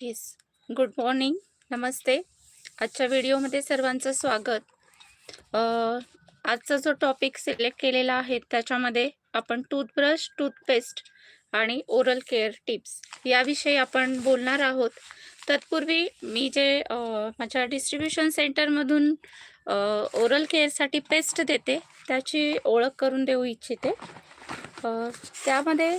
Yes good morning नमस्ते. आजच्या व्हिडिओमध्ये सर्वांचं स्वागत. आजचा जो टॉपिक सिलेक्ट केलेला आहे त्याच्यामध्ये आपण टूथब्रश टूथपेस्ट आणि ओरल केअर टिप्स याविषयी आपण बोलणार आहोत. तत्पूर्वी मी जे माझ्या डिस्ट्रीब्युशन सेंटरमधून ओरल केअरसाठी पेस्ट देते त्याची ओळख करून देऊ इच्छिते. त्यामध्ये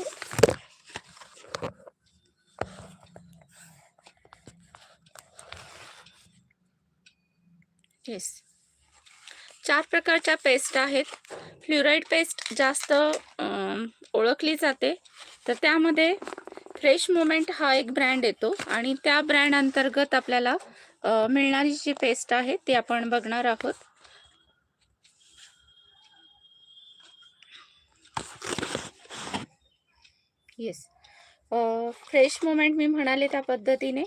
येस चार प्रकारच्या पेस्ट आहेत. फ्ल्युराईड पेस्ट जास्त ओळखली जाते. तर त्यामध्ये फ्रेश मोमेंट हा एक ब्रँड येतो आणि त्या ब्रँड अंतर्गत आपल्याला मिळणारी जी पेस्ट आहे ती आपण बघणार आहोत. येस फ्रेश मोमेंट मी म्हणाले त्या पद्धतीने.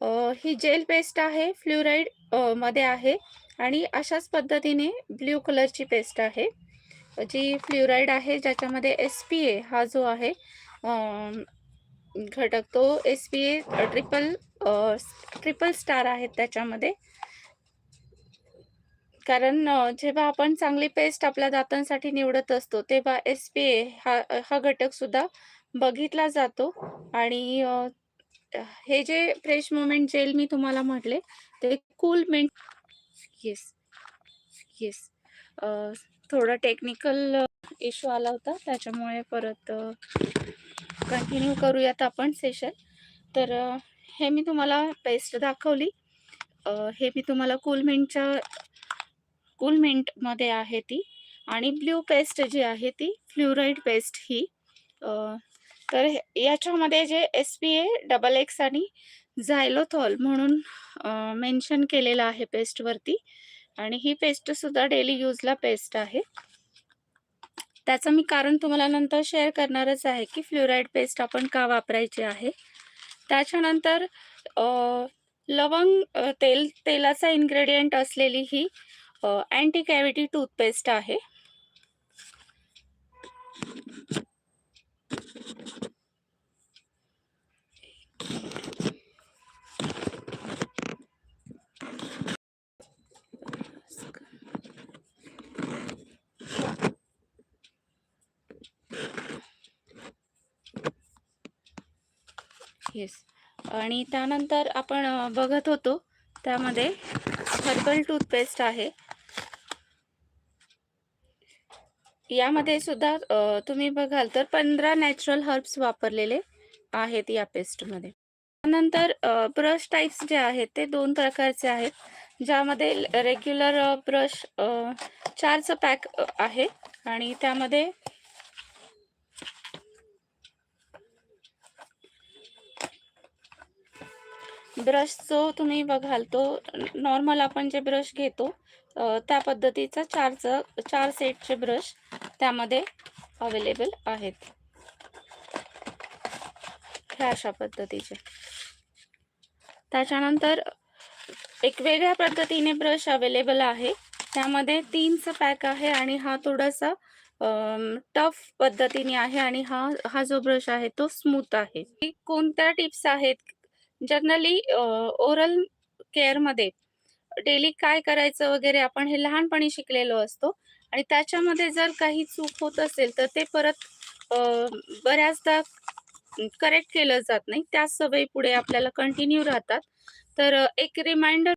ही जेल पेस्ट आहे फ्ल्युराईडमध्ये आहे आणि अशाच पद्धतीने ब्ल्यू कलरची पेस्ट आहे. जी फ्ल्युराईड आहे ज्याच्यामध्ये एस पी ए हा जो आहे घटक तो S P A triple triple star आहेत त्याच्यामध्ये. कारण जेव्हा आपण चांगली पेस्ट आपल्या दातांसाठी निवडत असतो तेव्हा एस पी ए हा हा घटकसुद्धा बघितला जातो आणि हे जे फ्रेश मोमेंट जेल मी तुम्हाला म्हटले ते कूल मिंट येस येस थोडा टेक्निकल इश्यू आला होता. त्याच्यामुळे परत कंटिन्यू करूयात आपण सेशन तर हे मी तुम्हाला पेस्ट दाखवली. हे मी तुम्हाला कूल मिंटच्या कूल मिंटमध्ये आहे ती. आणि ब्ल्यू पेस्ट जी आहे ती फ्ल्युराईड पेस्ट ही तर हे- याच्यामध्ये जे S P A double X आणि झायलोथॉल म्हणून मेन्शन केलेलं आहे पेस्टवरती आणि ही पेस्ट सुद्धा डेली यूजला पेस्ट आहे. त्याचं मी कारण तुम्हाला नंतर शेअर करणारच आहे की फ्ल्युराईड पेस्ट आपण का वापरायची आहे. त्याच्यानंतर लवंग तेल तेलाचा इन्ग्रेडियंट असलेली ही अँटी कॅव्हिटी टूथपेस्ट आहे. येस आणि त्यानंतर आपण बघत होतो त्यामध्ये हर्बल टूथपेस्ट आहे. यामध्ये सुद्धा तुम्ही बघाल तर पंधरा नॅचरल हर्ब्स वापरलेले आहेत या पेस्टमध्ये त्यानंतर ब्रश टाईप्स जे आहेत ते दोन प्रकारचे आहेत. ज्यामध्ये रेग्युलर ब्रश चारचं पॅक आहे. आणि त्यामध्ये ब्रश जो तुम्ही बघाल तो नॉर्मल आपण जे ब्रश घेतो त्या पद्धतीचा चारचं चार सेटचे ब्रश त्यामध्ये अवेलेबल आहेत. ह्या अशा पद्धतीचे. त्याच्यानंतर एक वेगळ्या पद्धतीने ब्रश अवेलेबल आहे. त्यामध्ये तीनचं पॅक आहे आणि हा थोडासा टफ पद्धतीने आहे आणि हा हा जो ब्रश आहे तो स्मूथ आहे. की कोणत्या टिप्स आहेत? जनरली ओरल केअरमध्ये डेली काय करायचं वगैरे आपण हे लहानपणी शिकलेलो असतो. आणि त्याच्यामध्ये जर काही चूक होत असेल तर ते परत बऱ्याचदा करेक्ट केलं जात नाही. त्याच सवयी पुढे आपल्याला कंटिन्यू राहतात. तर एक रिमाइंडर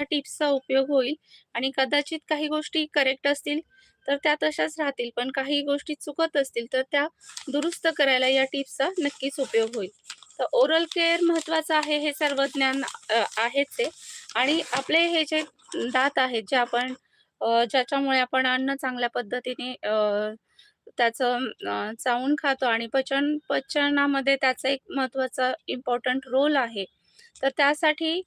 टिप्सचा उपयोग होईल. आणि कदाचित काही गोष्टी करेक्ट असतील तर त्या तशाच राहतील. पण काही गोष्टी चुकत असतील तर त्या दुरुस्त करायला या टिप्सचा नक्कीच उपयोग होईल. तर ओरल केअर महत्त्वाचं आहे हे सर्व ज्ञान आहेच आहे आणि आपले हे जे दात आहेत जे आपण ज्याच्यामुळे आपण अन्न चांगल्या पद्धतीने त्याचं चावून खातो आणि पचन पचनामध्ये त्याचा एक महत्त्वाचा इम्पॉर्टंट रोल आहे. तर त्यासाठी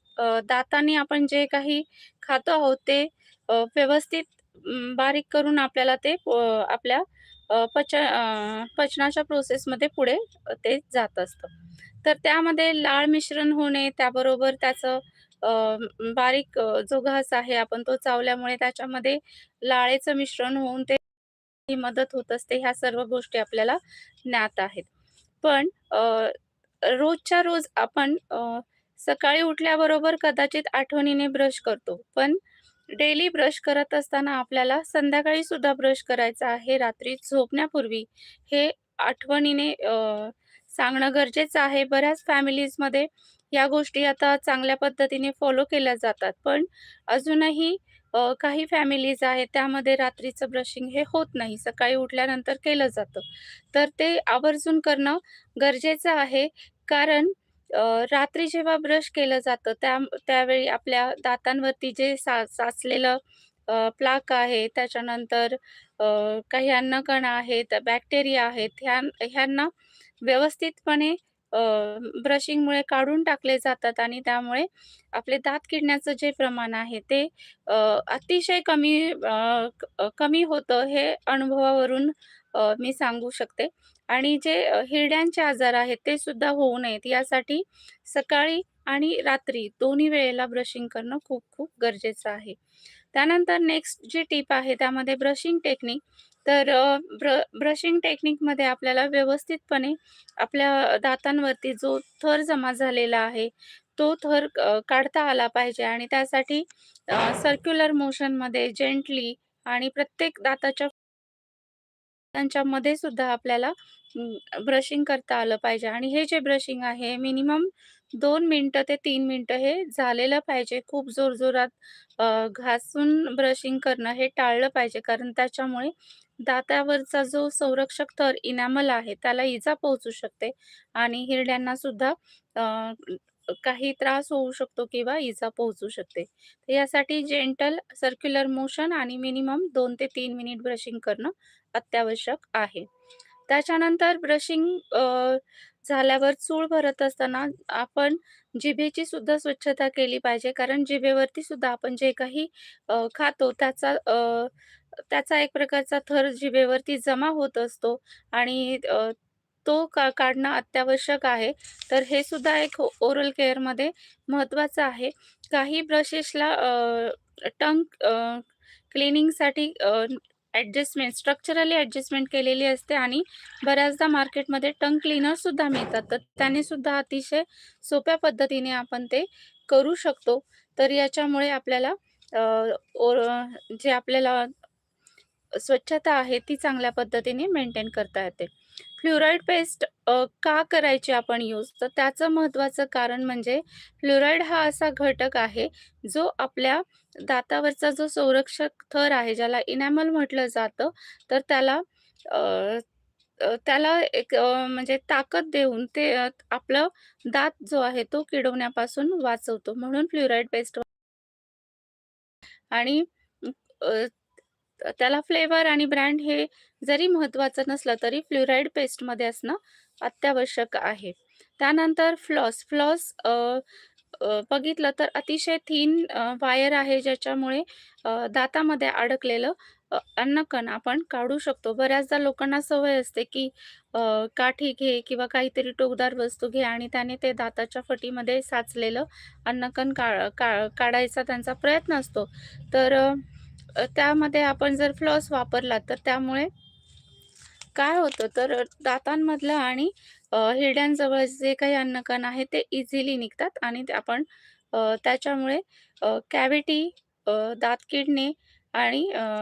दातांनी आपण जे काही खातो आहोत ते व्यवस्थित बारीक करून आपल्याला ते आपल्या पच पचनाच्या प्रोसेसमध्ये पुढे ते जात असतं. तर त्यामध्ये लाळ मिश्रण होणे त्याबरोबर त्याचं बारीक जो घास आहे आपण तो चावल्यामुळे त्याच्यामध्ये लाळेचं मिश्रण होऊन ते मदत होत असते ह्या सर्व गोष्टी आपल्याला ज्ञात आहेत पण रोजच्या रोज आपण सकाळी उठल्याबरोबर कदाचित आठवणीने ब्रश करतो. पण डेली ब्रश करत असताना आपल्याला संध्याकाळी सुद्धा ब्रश करायचा आहे, रात्री झोपण्यापूर्वी हे आठवणीने सांगणं गरजेचं आहे. बऱ्याच फॅमिलीजमध्ये या गोष्टी आता चांगल्या पद्धतीने फॉलो केल्या जातात. पण अजूनही काही फॅमिलीज आहेत त्यामध्ये रात्रीचं ब्रशिंग हे होत नाही. सकाळी उठल्यानंतर केलं जातं. तर ते आवर्जून करणं गरजेचं आहे. कारण रात्री जेव्हा ब्रश केलं जातं त्या त्यावेळी आपल्या दातांवरती जे सा साचलेलं प्लाक आहे, त्याच्यानंतर काही अन्नकण आहेत, बॅक्टेरिया आहेत, ह्या ह्यांना व्यवस्थितपणे ब्रशिंगमुळे काढून टाकले जातात आणि त्यामुळे आपले दात किडण्याचं जे प्रमाण आहे ते अतिशय कमी कमी होतं हे अनुभवावरून मी सांगू शकते. आणि जे हिरड्यांचे आजार आहेत ते सुद्धा होऊ नयेत यासाठी सकाळी आणि रात्री दोन्ही वेळेला ब्रशिंग करणं खूप खूप गरजेचं आहे. त्यानंतर नेक्स्ट जी टिप आहे त्यामध्ये ब्रशिंग टेक्निक. तर ब्र ब्रशिंग टेक्निकमध्ये आपल्याला व्यवस्थितपणे आपल्या दातांवरती जो थर जमा झालेला आहे, तो थर काढता आला पाहिजे आणि त्यासाठी सर्क्युलर मोशनमध्ये जेंटली आणि प्रत्येक दाताच्या त्यांच्यामध्ये सुद्धा आपल्याला ब्रशिंग करता आलं पाहिजे. आणि हे जे ब्रशिंग आहे मिनिमम दोन मिनटं ते तीन मिनटं हे झालेलं पाहिजे. खूप जोरजोरात घासून ब्रशिंग करणं हे टाळलं पाहिजे. कारण त्याच्यामुळे दातावरचा जो संरक्षक थर इनॅमल आहे त्याला इजा पोहोचू शकते आणि हिरड्यांना सुद्धा काही त्रास होऊ शकतो किंवा इजा पोहोचू शकते. तर यासाठी जेंटल सर्क्युलर मोशन आणि मिनिमम दोन ते तीन मिनिट ब्रशिंग करणं अत्यावश्यक आहे. त्याच्यानंतर ब्रशिंग झाल्यावर चूळ भरत असताना आपण जिभेची सुद्धा स्वच्छता केली पाहिजे. कारण जिभेवरती सुद्धा आपण जे काही खातो त्याचा त्याचा एक प्रकारचा थर जिभेवरती जमा होत असतो आणि तो का काढणं अत्यावश्यक आहे. तर हे सुद्धा एक ओरल केअरमध्ये महत्त्वाचं आहे. काही ब्रशेसला टंग क्लिनिंगसाठी ॲडजस्टमेंट स्ट्रक्चरली ॲडजस्टमेंट केलेली असते आणि बऱ्याचदा मार्केटमध्ये टंग क्लिनरसुद्धा मिळतात. तर त्याने सुद्धा अतिशय सोप्या पद्धतीने आपण ते करू शकतो. तर याच्यामुळे आपल्याला ओर जे आपल्याला स्वच्छता आहे ती चांगल्या पद्धतीने मेंटेन करता येते. फ्लुराईड पेस्ट का करायची आपण यूज? तर त्याचं महत्त्वाचं कारण म्हणजे फ्लुराईड हा असा घटक आहे, जो आपल्या दातावरचा जो संरक्षक थर आहे, ज्याला इनॅमल म्हटलं जातं, तर त्याला त्याला एक म्हणजे ताकद देऊन ते आपलं दात जो आहे तो किडवण्यापासून वाचवतो. म्हणून फ्लुराईड पेस्ट आणि त्याला फ्लेवर आणि ब्रँड हे जरी महत्त्वाचं नसलं तरी फ्लुराईड पेस्टमध्ये असणं अत्यावश्यक आहे. त्यानंतर फ्लॉस. फ्लॉस बघितलं तर अतिशय थीन वायर आहे ज्याच्यामुळे दातामध्ये अडकलेलं अन्नकण आपण काढू शकतो. बऱ्याचदा लोकांना सवय असते, की काठी घे किंवा काहीतरी टोकदार वस्तू घे आणि त्याने ते दाताच्या फटीमध्ये साचलेलं अन्नकण का का काढायचा त्यांचा प्रयत्न असतो. तर त्यामध्ये आपण जर फ्लॉस वापरला तर त्यामुळे काय होतं? तर दातांमधलं आणि हिरड्यांजवळ जे काही अन्नकण आहे ते इझिली निघतात आणि ते आपण त्याच्यामुळे कॅव्हिटी, दात किडणे आणि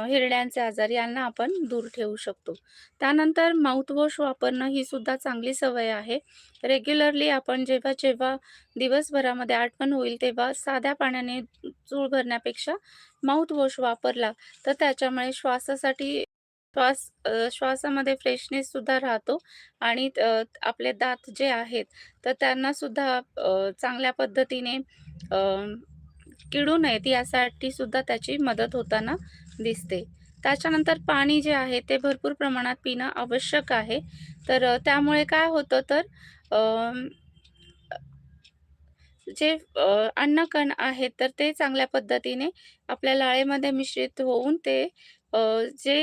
हिरड्यांचे आजार यांना आपण दूर ठेवू शकतो. त्यानंतर माउथवॉश वापरणं ही सुद्धा चांगली सवय आहे. रेग्युलरली आपण जेव्हा-जेव्हा दिवसभरामध्ये आठवण होईल तेव्हा साध्या पाण्याने चूळ भरण्यापेक्षा माउथवॉश वापरला तर त्याच्यामुळे श्वासासाठी श्वास श्वासामध्ये फ्रेशनेस सुद्धा राहतो आणि आपले दात जे आहेत तर त्यांना सुद्धा चांगल्या पद्धतीने किडू नयेत यासाठी सुद्धा त्याची मदत होताना दिसते. त्याच्यानंतर पाणी जे आहे ते भरपूर प्रमाणात पिणं आवश्यक आहे. तर त्यामुळे काय होतं तर जे अन्नकण आहेत तर ते चांगल्या पद्धतीने आपल्या लाळेमध्ये मिश्रित होऊन ते जे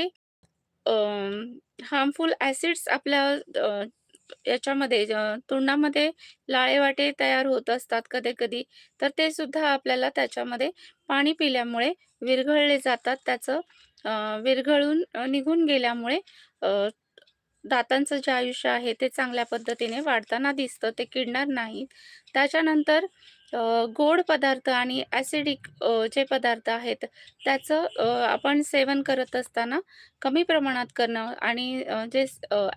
हार्मफुल ॲसिड्स आपल्या याच्यामध्ये तोंडामध्ये लाळेवाटे तयार होत असतात कधी-कधी, तर ते सुद्धा आपल्याला त्याच्यामध्ये पाणी पिल्यामुळे विरघळले जातात. त्याचं विरघळून निघून गेल्यामुळे दातांचं जे आयुष्य आहे ते चांगल्या पद्धतीने वाढताना दिसतं. ते किडणार नाही. त्याच्यानंतर गोड पदार्थ आणि ॲसिडिक जे पदार्थ आहेत त्याचं आपण सेवन करत असताना कमी प्रमाणात करणं आणि जे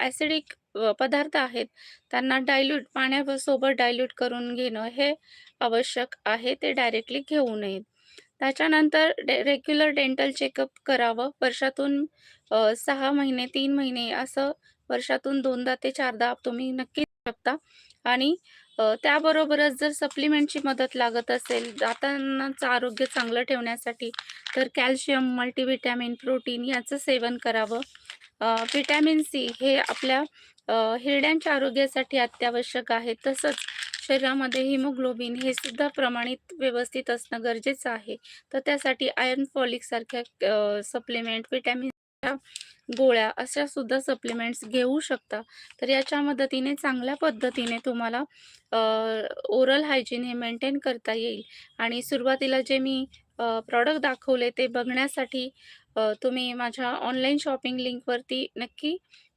ॲसिडिक पदार्थ आहेत त्यांना डायल्यूट पाण्यासोबत डायल्यूट करून घेणं हे आवश्यक आहे. ते डायरेक्टली घेऊ नयेत. त्याच्यानंतर डे रेग्युलर डेंटल चेकअप करावं. वर्षातून सहा महिने, तीन महिने असं वर्षातून दोनदा ते चारदा तुम्ही नक्की शकता आणि त्याबरोबरच जर सप्लिमेंटची मदत लागत असेल, दातांचं आरोग्य चांगलं ठेवण्यासाठी, तर कॅल्शियम, मल्टीव्हिटॅमिन, प्रोटीन याचं सेवन करावं. व्हिटॅमिन सी हे आपल्या हिरड्यांच्या आरोग्यासाठी अत्यावश्यक आहे. तसंच शरीरामध्ये हिमोग्लोबिन हे सुद्धा प्रमाणित व्यवस्थित असणं गरजेचं आहे. तर त्यासाठी आयर्न फॉलिकसारख्या सप्लिमेंट, व्हिटॅमिनच्या गोळ्या अशा सुद्धा सप्लिमेंट्स घेऊ शकता. तर याच्या मदतीने चांगल्या पद्धतीने तुम्हाला ओरल हायजीन हे मेंटेन करता येईल आणि सुरुवातीला जे मी प्रॉडक्ट दाखवले ते बघण्यासाठी तुम्ही माझ्या ऑनलाईन शॉपिंग लिंकवरती नक्की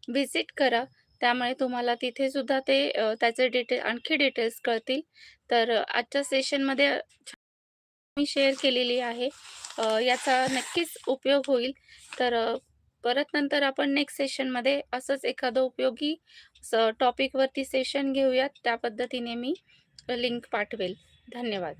व्हिजिट करा. त्यामुळे तुम्हाला तिथे सुद्धा ते त्याचे डिटेल आणखी डिटेल्स कळतील. तर आजच्या सेशनमध्ये मी शेअर केलेली आहे. याचा नक्कीच उपयोग होईल. तर परत नंतर आपण नेक्स्ट सेशनमध्ये असंच एखादं उपयोगी स टॉपिकवरती सेशन घेऊयात. त्या पद्धतीने मी लिंक पाठवेल. धन्यवाद.